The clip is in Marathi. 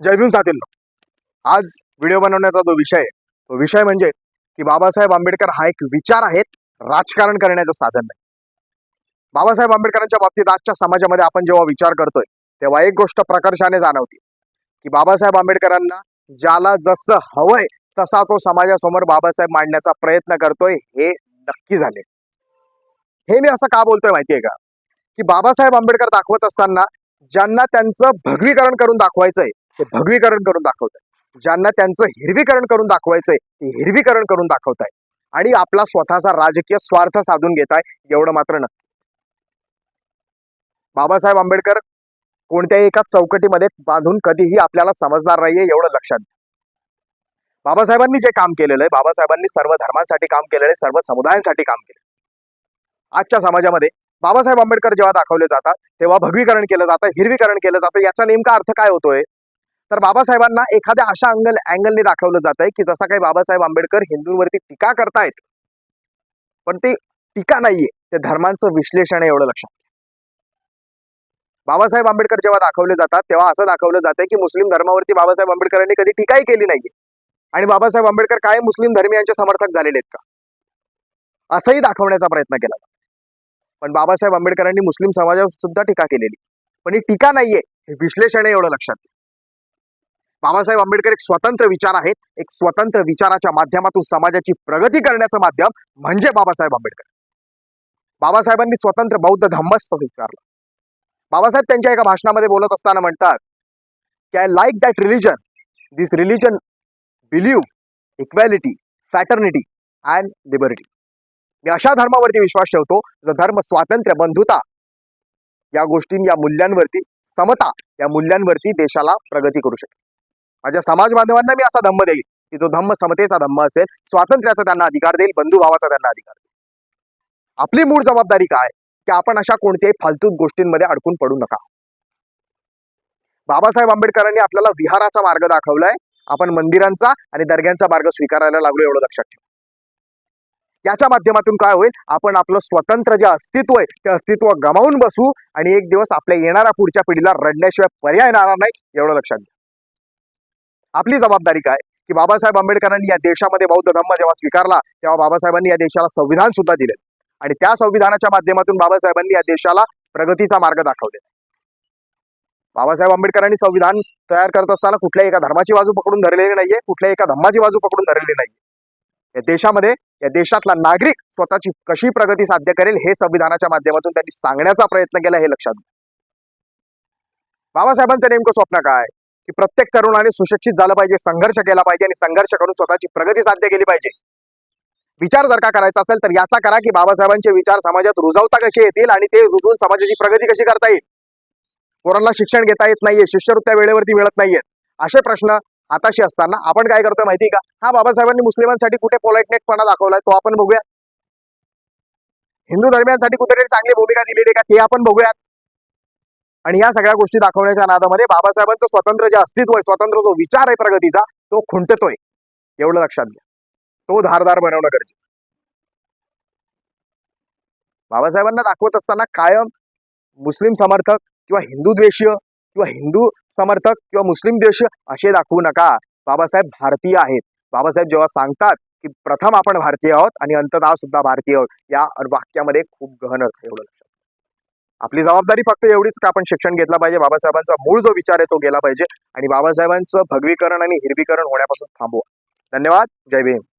जय भीम साथींनो. आज व्हिडिओ बनवण्याचा जो विषय आहे तो विषय म्हणजे की बाबासाहेब आंबेडकर हा एक विचार आहेत राजकारण करण्याचं साधन नाही. बाबासाहेब आंबेडकरांच्या बाबतीत आजच्या समाजामध्ये आपण जेव्हा विचार करतोय तेव्हा एक गोष्ट प्रकर्षाने जाणवते की बाबासाहेब आंबेडकरांना ज्याला जसं हवंय तसा तो समाजासमोर बाबासाहेब मांडण्याचा प्रयत्न करतोय हे नक्की झाले. हे मी असं का बोलतोय माहितीये का? की बाबासाहेब आंबेडकर दाखवत असताना ज्यांना त्यांचं भगवीकरण करून दाखवायचंय ते भगवीकरण करून दाखवत आहे ज्यांना त्यांचं हिरवीकरण करून दाखवायचंय ते हिरवीकरण करून दाखवत आहे आणि आपला स्वतःचा राजकीय स्वार्थ साधून घेत आहे एवढं मात्र नक्की बाबासाहेब आंबेडकर कोणत्याही एका चौकटीमध्ये बांधून कधीही आपल्याला समजणार नाहीये एवढं लक्षात घ्या. बाबासाहेबांनी जे काम केलेलं आहे बाबासाहेबांनी सर्व धर्मांसाठी काम केलेलं आहे सर्व समुदायांसाठी काम केलं आजच्या समाजामध्ये बाबासाहेब आंबेडकर जेव्हा दाखवले जातात तेव्हा भगवीकरण केलं जातं हिरवीकरण केलं जातं याचा नेमका अर्थ काय होतोय? तर बाबासाहेबांना एखाद्या अशा अंगल अँगलने दाखवलं जात आहे की जसा काही बाबासाहेब आंबेडकर हिंदूंवरती टीका करतायत पण ते टीका नाहीये. ते धर्मांचं विश्लेषण आहे एवढं लक्षात बाबासाहेब आंबेडकर जेव्हा दाखवले जातात तेव्हा असं दाखवलं जातं की मुस्लिम धर्मावरती बाबासाहेब आंबेडकरांनी कधी टीकाही केली नाहीये. आणि बाबासाहेब आंबेडकर काय मुस्लिम धर्मियांचे समर्थक झालेले आहेत का? असंही दाखवण्याचा प्रयत्न केला पण बाबासाहेब आंबेडकरांनी मुस्लिम समाजावर सुद्धा टीका केलेली. पण ही टीका नाहीये हे विश्लेषण आहे एवढं लक्षात घ्या. बाबासाहेब आंबेडकर एक स्वतंत्र विचार आहेत एक स्वतंत्र विचाराच्या माध्यमातून समाजाची प्रगती करण्याचं माध्यम म्हणजे बाबासाहेब आंबेडकर. बाबासाहेबांनी स्वतंत्र बौद्ध धम्मच स्वीकारलं. बाबासाहेब त्यांच्या एका भाषणामध्ये बोलत असताना म्हणतात की I like that religion this religion believe equality fraternity and liberty मी अशा धर्मावरती विश्वास ठेवतो जो धर्म स्वातंत्र्य बंधुता या गोष्टी या मूल्यांवरती समता या मूल्यांवरती देशाला प्रगती करू शकेल. माझ्या समाज बांधवांना मी असा धम्म देईल की जो धम्म समतेचा धम्म असेल स्वातंत्र्याचा त्यांना अधिकार देईल बंधुभावाचा त्यांना अधिकार देईल. आपली मूळ जबाबदारी काय? की आपण अशा कोणत्याही फालतू गोष्टींमध्ये अडकून पडू नका. बाबासाहेब आंबेडकरांनी आपल्याला विहाराचा मार्ग दाखवलाय आपण मंदिरांचा आणि दर्ग्यांचा मार्ग स्वीकारायला लागलो एवढं लक्षात ठेवा. याच्या माध्यमातून काय होईल? आपण आपलं स्वतंत्र जे अस्तित्व आहे ते अस्तित्व गमावून बसू आणि एक दिवस आपल्या येणाऱ्या पुढच्या पिढीला रडण्याशिवाय पर्याय येणार नाही एवढं लक्षात घ्या. आपली जबाबदारी काय? की बाबासाहेब आंबेडकरांनी या देशामध्ये बौद्ध धम्म जेव्हा स्वीकारला तेव्हा बाबासाहेबांनी या देशाला संविधान सुद्धा दिले आणि त्या संविधानाच्या माध्यमातून बाबासाहेबांनी या देशाला प्रगतीचा मार्ग दाखवले बाबासाहेब आंबेडकरांनी संविधान तयार करत असताना कुठल्याही एका धर्माची बाजू पकडून धरलेली नाहीये कुठल्याही एका धर्माची बाजू पकडून धरलेली नाहीये. या देशामध्ये या देशातला नागरिक स्वतःची कशी प्रगती साध्य करेल हे संविधानाच्या माध्यमातून त्यांनी सांगण्याचा प्रयत्न केला हे लक्षात घ्या. बाबासाहेबांचं नेमकं स्वप्न काय? की प्रत्येक तरुणाने सुशिक्षित झालं पाहिजे संघर्ष केला पाहिजे आणि संघर्ष करून स्वतःची प्रगती साध्य केली पाहिजे. विचार जर का करायचा असेल तर याचा करा की बाबासाहेबांचे विचार समाजात रुजवता कसे येतील आणि ते रुजवून समाजाची प्रगती कशी करता येईल? पोरांना शिक्षण घेता येत नाहीये शिष्यवृत्त्या वेळेवरती मिळत नाहीयेत असे प्रश्न हाताशी असताना आपण काय करतोय माहिती का? हा बाबासाहेबांनी मुस्लिमांसाठी कुठे पोलाइटनेटपणा दाखवलाय तो आपण बघूया. हिंदू धर्मियांसाठी कुठेतरी चांगली भूमिका दिलेली का ते आपण बघूयात. आणि या सगळ्या गोष्टी दाखवण्याच्या नादामध्ये बाबासाहेबांचं स्वतंत्र जे अस्तित्व आहे स्वतंत्र जो विचार आहे प्रगतीचा तो खुंटतोय. एवढं लक्षात घ्या. तो धारदार बनवणं गरजेचं बाबासाहेबांना दाखवत असताना कायम मुस्लिम समर्थक किंवा हिंदू द्वेषीय किंवा हिंदू समर्थक किंवा मुस्लिम द्वेषीय असे दाखवू नका. बाबासाहेब भारतीय आहेत. बाबासाहेब जेव्हा सांगतात की प्रथम आपण भारतीय आहोत आणि अंततः सुद्धा भारतीय आहोत. या वाक्यामध्ये खूप गहन अर्थ एवढं आपली जबाबदारी फक्त एवढीच का आपण शिक्षण घेतलं पाहिजे? बाबासाहेबांचा मूळ जो विचार आहे तो गेला पाहिजे. आणि बाबासाहेबांचं भगवीकरण आणि हिरवीकरण होण्यापासून थांबवा. धन्यवाद. जय भीम.